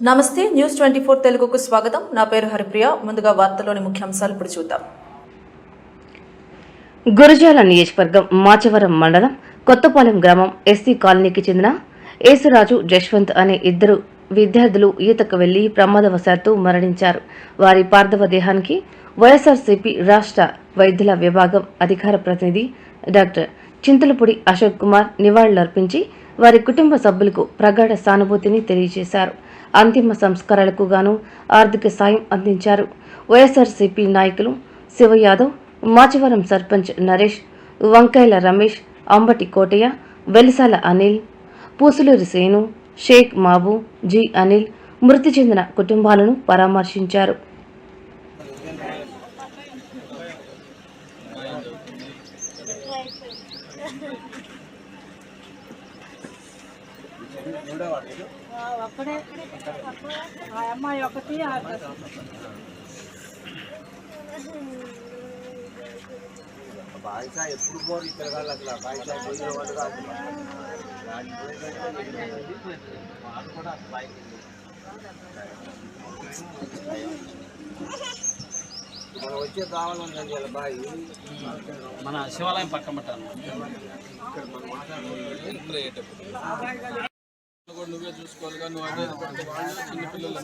నమస్తే news twenty four తెలుగుకు స్వాగతం. నా పేరు హరిప్రియ. ముందుగా వార్తలోని ముఖ్యాంశాలు ఇప్పుడు చూద్దాం. గురజాల నియోజకవర్గం మాచవరం మండలం కొత్తపాలెం గ్రామం ఎస్సీ కాలనీకి చెందిన యేసురాజు జశ్వంత్ అనే ఇద్దరు విద్యార్థులు ఈతకు వెళ్ళి ప్రమాదవశాత్తు మరణించారు. వారి పార్థవ దేహానికి వైఎస్ఆర్సీపీ రాష్ట్ర వైద్యుల విభాగం అధికార ప్రతినిధి డాక్టర్ చింతలపూడి అశోక్ కుమార్ నివాళులర్పించి వారి కుటుంబ సభ్యులకు ప్రగాఢ సానుభూతిని తెలియజేశారు. అంతిమ సంస్కారాలకు గాను ఆర్థిక సాయం అందించారు. వైఎస్ఆర్సీపీ నాయకులు శివ యాదవ్ మాచవరం సర్పంచ్ నరేష్ వంకాయల రమేష్ అంబటి కోటయ్య వెలిసాల అనిల్ పూసులూరి సేను షేక్ మాబు జి అనిల్ మృతి చెందిన కుటుంబాలను పరామర్శించారు. ఒక్కడే ఆ అమ్మాయి ఒకటి ఆ బాయిసా ఎప్పుడు పోరు ఇక్కడ కాదు అసలు. బాయిసా పోయిన వాళ్ళు కాదు. వాళ్ళు కూడా బైక్ మనం వచ్చే కావాలని ఇలా బాయి? మన శివాలయం పక్కన పెట్టాను నువ్వే చూసుకోవాలిగా నువ్వు అదే చిన్నపిల్లలు.